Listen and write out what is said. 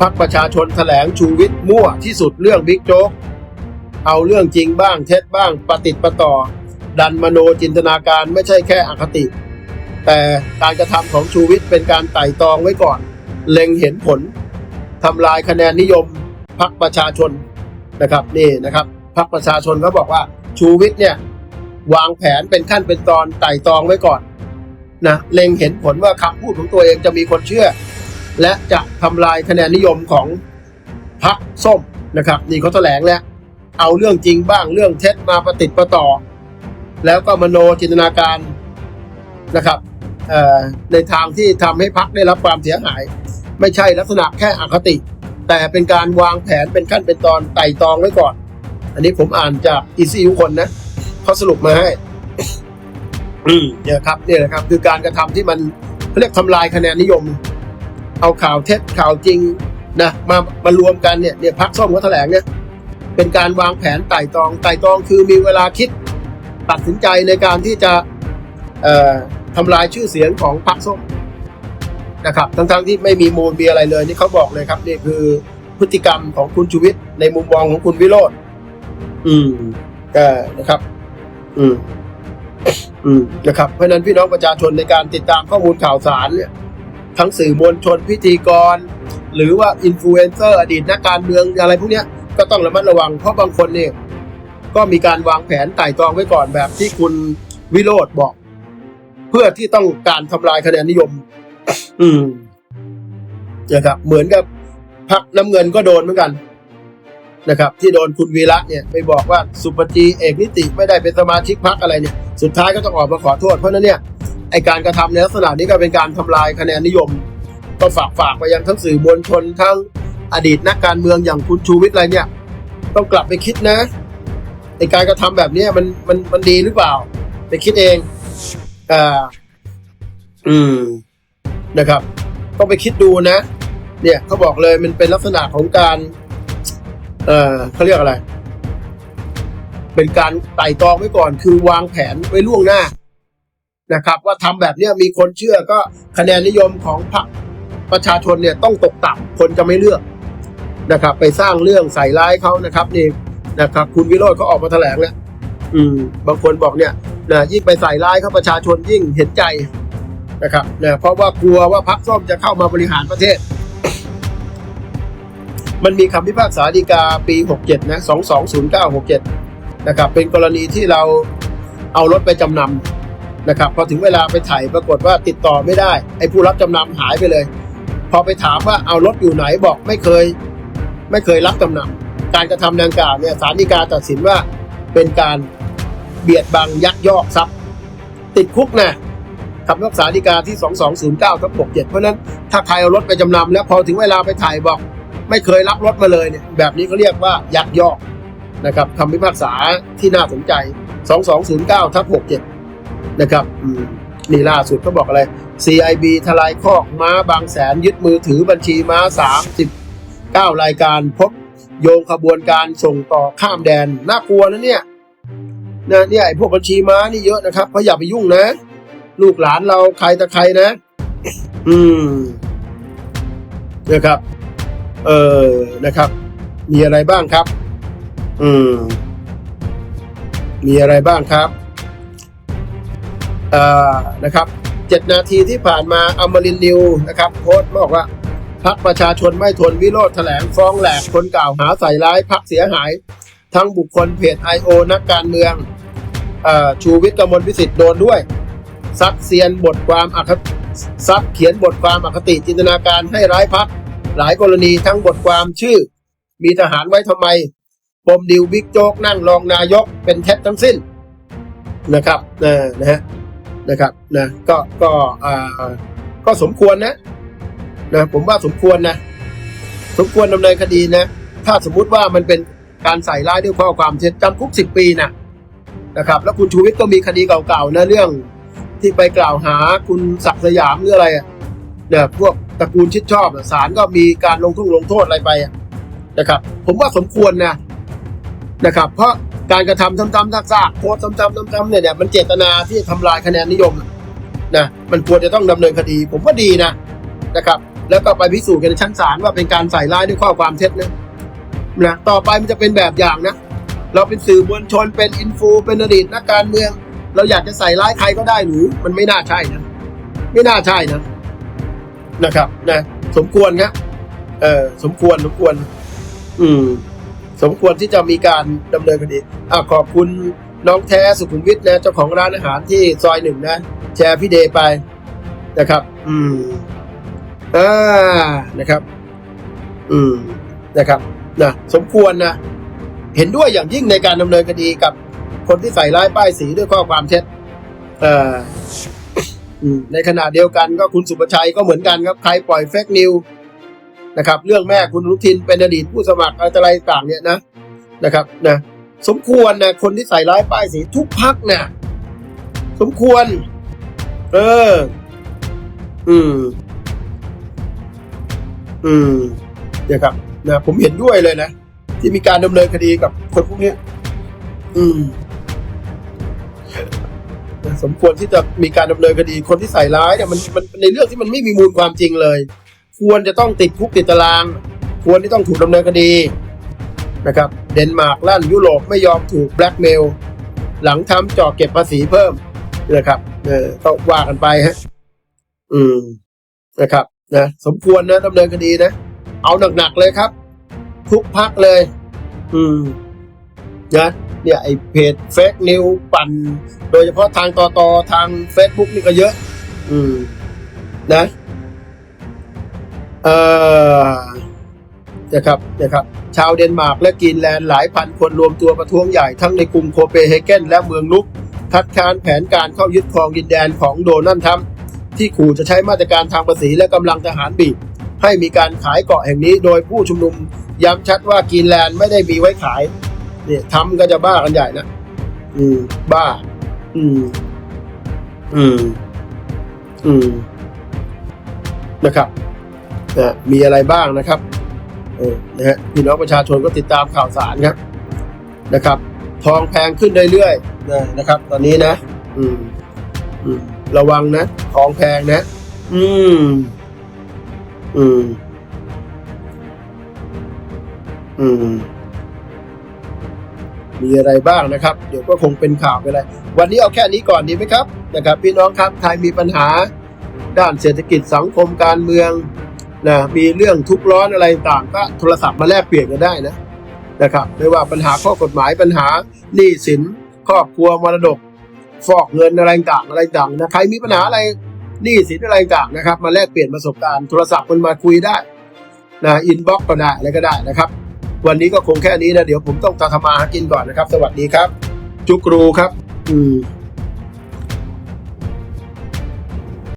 พักประชาชนแถลงชูวิทย์มั่วที่สุดเรื่องบิ๊กโจ๊ก เอาเรื่องจริงบ้างเท็จบ้างประติดประต่อ ดันมโนจินตนาการไม่ใช่แค่อคติ แต่การกระทำของชูวิทย์เป็นการไต่ตองไว้ก่อน เล็งเห็นผลทำลายคะแนนนิยมพักประชาชนนะครับนี่นะครับพักประชาชนเขาบอกว่าชูวิทย์เนี่ยวางแผนเป็นขั้นเป็นตอนไต่ตองไว้ก่อนนะเล็งเห็นผลว่าคำพูดของตัวเองจะมีคนเชื่อ และจะทำลายคะแนนนิยมของพรรคส้มนะครับ นี่เขาแถลงแล้วเอาเรื่องจริงบ้างเรื่องเท็จมาประติดประต่อ แล้วก็มโนจินตนาการนะครับเอ่อในทางที่ทำให้พรรคได้รับความเสียหาย ไม่ใช่ลักษณะแค่อคติ แต่เป็นการวางแผนเป็นขั้นเป็นตอนไต่ตองไว้ก่อน อันนี้ผมอ่านจากอีซีทุกคนนะเขาสรุปมาให้อืมเนี่ยครับเนี่ยนะครับ คือการกระทำที่มันเขาเรียกทำลายคะแนนนิยม เอาข่าวเท็จข่าวจริงนะมามารวมกันเนี่ยเนี่ยพักส้มเขาแถลงเนี่ยเป็นการวางแผนไต่ตองไต่ตองคือมีเวลาคิดตัดสินใจในการที่จะทำลายชื่อเสียงของพรรคส้มนะครับทั้งๆที่ไม่มีมูลมีอะไรเลยนี่เขาบอกเลยครับนี่คือพฤติกรรมของคุณชูวิทย์ในมุมมองของคุณวิโรธอืมก็นะครับ อืม อืมนะครับเพราะนั้นพี่น้องประชาชนในการติดตามข้อมูลข่าวสารเนี่ย ทั้งสื่อมวลชนพิธีกร หรือว่าอินฟลูเอนเซอร์อดีตนักการเมืองอะไรพวกนี้ก็ต้องระมัดระวังเพราะบางคนเนี่ยก็มีการวางแผนไต่ตรองไว้ก่อนแบบที่คุณวิโรธบอก เพื่อที่ต้องการทำลายคะแนนนิยม อืมนะครับ เหมือนกับพักน้ำเงินก็โดนเหมือนกันนะครับ ที่โดนคุณวีระเนี่ยไปบอกว่าสุปจีเอกนิติไม่ได้เป็นสมาชิกพักอะไรเนี่ย สุดท้ายก็ต้องออกมาขอโทษเพราะฉะนั้นเนี่ย ไอการกระทำในลักษณะนี้ก็เป็นการทำลายคะแนนนิยม ก็ฝากฝากไปยังทั้งสื่อมวลชนทั้งอดีตนักการเมืองอย่างคุณชูวิทย์อะไรเนี่ย ต้องกลับไปคิดนะไอการกระทำแบบนี้มันมันมันดีหรือเปล่า ไปคิดเองอ่าอืมนะครับ ต้องไปคิดดูนะ เนี่ยเขาบอกเลยมันเป็นลักษณะของการ เอ่อเขาเรียกอะไร เป็นการไต่ตองไว้ก่อน คือวางแผนไว้ล่วงหน้า นะครับ ว่าทำแบบเนี้ยมีคนเชื่อก็คะแนนนิยมของพรรคประชาชนเนี่ยต้องตกต่ำคนจะไม่เลือกนะครับ ไปสร้างเรื่องใส่ร้ายเขานะครับนี่นะครับ คุณวิโรจน์เขาออกมาแถลงแล้วอืม บางคนบอกเนี่ยนะยิ่งไปใส่ร้ายเขาประชาชนยิ่งเห็นใจนะครับนะเพราะว่ากลัวว่าพรรคส้มจะเข้ามาบริหารประเทศ มันมีคำพิพากษาฎีกาปี 67 นะ 220967 นะครับ เป็นกรณีที่เราเอารถไปจำนำ นะครับพอถึงเวลาไปถ่ายปรากฏว่าติดต่อไม่ได้ ไอ้ผู้รับจำนำหายไปเลย พอไปถามว่าเอารถอยู่ไหนบอกไม่เคย ไม่เคยรับจำนำการกระทำดังกล่าวเนี่ยศาลฎีกาตัดสินว่าเป็นการเบียดบังยักยอกทรัพย์ ติดคุกนะคำพิพากษาฎีกาที่ 2209ทับ67 เพราะฉะนั้นถ้าใครเอารถไปจำนำแล้วพอถึงเวลาไปถ่ายบอก ไม่เคยรับรถมาเลยเนี่ยแบบนี้เขาเรียกว่ายักยอกนะครับคำพิพากษาที่น่าสนใจ 2209ทับ67 นะครับนี่ล่าสุดเขาบอกอะไร CIB ทลายคอกม้าบางแสนยึดมือถือบัญชีม้า 39 รายการพบโยงขบวนการส่งต่อข้ามแดน น่ากลัวนะเนี่ยนะเนี่ยไอ้พวกบัญชีม้านี่เยอะนะครับเพราะอย่าไปยุ่งนะ ลูกหลานเราใครตะใครนะ อืมนะครับ เออนะครับ มีอะไรบ้างครับ อืม มีอะไรบ้างครับ นะครับเจ็ดนาทีที่ผ่านมาอมรินนิวนะครับโพสต์บอกว่าพักประชาชนไม่ทนวิโรธแถลงฟ้องแหลกคนกล่าวหาใส่ร้ายพักเสียหาย ทั้งบุคคลเพจไอโอนักการเมืองอ่อชูวิทย์กมลวิสิทธิ์โดนด้วย ซักเซียนบทความอคซักเขียนบทความอคติจินตนาการให้ร้ายพักหลายกรณีทั้งบทความชื่อ มีทหารไว้ทำไม ปมดิวบิ๊กโจ๊กนั่งรองนายกเป็นแท็ทั้งสิ้นนะครับนะนะฮะ นะครับนะก็ก็อ่าก็สมควรนะนะผมว่าสมควรนะ สมควรดำเนินคดีนะ ถ้าสมมุติว่ามันเป็นการใส่ร้ายด้วยข้อความเท็จจำคุกสิบปีนะนะครับ แล้วคุณชูวิทย์ก็มีคดีเก่าๆนะเรื่องที่ไปกล่าวหาคุณศักดิ์สยามหรืออะไรเนี่ยพวกตระกูลชิดชอบศาลก็มีการลงโทษลงโทษอะไรไปนะครับ ผมว่าสมควรนะนะครับ เพราะ การกระทำซ้ำๆซากๆโพสต์ซ้ำๆซ้ำๆเนี่ยเนี่ยมันเจตนาที่ทำลายคะแนนนิยมนะมันควรจะต้องดำเนินคดี ผมว่าดีนะนะครับ แล้วก็ไปพิสูจน์กันในชั้นศาลว่าเป็นการใส่ร้ายด้วยข้อความเท็จนะนะต่อไปมันจะเป็นแบบอย่างนะ เราเป็นสื่อมวลชนเป็นอินฟูเป็นอดีตนักการเมือง เราอยากจะใส่ร้ายใครก็ได้หรือมันไม่น่าใช่นะไม่น่าใช่นะนะครับนะสมควรนะเออสมควรสมควร อืม สมควรที่จะมีการดำเนินคดีอะขอบคุณน้องแท้สุขุมวิทนะเจ้าของร้านอาหารที่ซอยหนึ่งนะ แชร์พี่เดย์ไปนะครับ อืมอ่านะครับ อืมนะครับนะสมควรนะ เห็นด้วยอย่างยิ่งในการดำเนินคดีกับคนที่ใส่ร้ายป้ายสีด้วยข้อความเท็จเอ่อในขณะเดียวกันก็คุณสุประชัยก็เหมือนกันครับ ใครปล่อยเฟกนิว นะครับ เรื่องแม่คุณอนุทินเป็นอดีตผู้สมัครอะไรต่างเนี่ยนะนะครับนะสมควรนะคนที่ใส่ร้ายป้ายสีทุกพักเนี่ยสมควร เออ อืม อืมนะครับนะผมเห็นด้วยเลยนะ ที่มีการดำเนินคดีกับคนพวกเนี้ยอืมสมควรที่จะมีการดำเนินคดีคนที่ใส่ร้ายเนี่ยมันมันในเรื่องที่มันไม่มีมูลความจริงเลย ควรจะต้องติดคุกติดตาราง ควรที่ต้องถูกดำเนินคดีนะครับเดนมาร์กลั่นยุโรปไม่ยอมถูกแบล็กเมล หลังทำจอเก็บภาษีเพิ่มนะครับเออก็ว่ากันไปฮะอืมนะครับนะสมควรนะดำเนินคดีนะ เอาหนักๆเลยครับ ทุกพักเลย อืมนะเนี่ยไอเพจเฟกนิวปั่น โดยเฉพาะทางต่อต่อทาง Facebook นี่ก็เยอะ อืม นะ เอ่อนะครับนะครับชาวเดนมาร์กและกรีนแลนด์หลายพันคนรวมตัวประท้วงใหญ่ทั้งในกรุงโคเปนเฮเกนและเมืองลุก คัดค้านแผนการเข้ายึดครองดินแดนของโดนัลด์ทรัมป์ที่ขู่จะใช้มาตรการทางภาษีและกำลังทหารบีบ ให้มีการขายเกาะแห่งนี้โดยผู้ชุมนุมย้ำชัดว่ากรีนแลนด์ไม่ได้มีไว้ขายเนี่ยทำก็จะบ้ากันใหญ่นะอืม บ้า อืม อืม อืมนะครับ นะมีอะไรบ้างนะครับเออนะฮะพี่น้องประชาชนก็ติดตามข่าวสารครับนะครับ ทองแพงขึ้นเรื่อยๆนะนะครับ ตอนนี้นะ อืมอืมระวังนะ ทองแพงนะ อืม อืม อืม มีอะไรบ้างนะครับ เดี๋ยวก็คงเป็นข่าวไปเลยวันนี้เอาแค่นี้ก่อนดีไหมครับ นะครับ พี่น้องครับ ไทยมีปัญหา ด้านเศรษฐกิจสังคมการเมือง นะมีเรื่องทุกร้อนอะไรต่างก็โทรศัพท์มาแลกเปลี่ยนกันได้นะนะครับไม่ว่าปัญหาข้อกฎหมายปัญหาหนี้สินครอบครัวมรดก ฟอกเงินอะไรต่างอะไรต่างนะใครมีปัญหาอะไรหนี้สินอะไรต่างนะครับ มาแลกเปลี่ยนประสบการณ์โทรศัพท์มันมาคุยได้นะอินบ็อกก็ได้อะไรก็ได้นะครับ วันนี้ก็คงแค่นี้นะเดี๋ยวผมต้องทำมาหากินก่อนนะครับ สวัสดีครับ จุกรูครับ อืม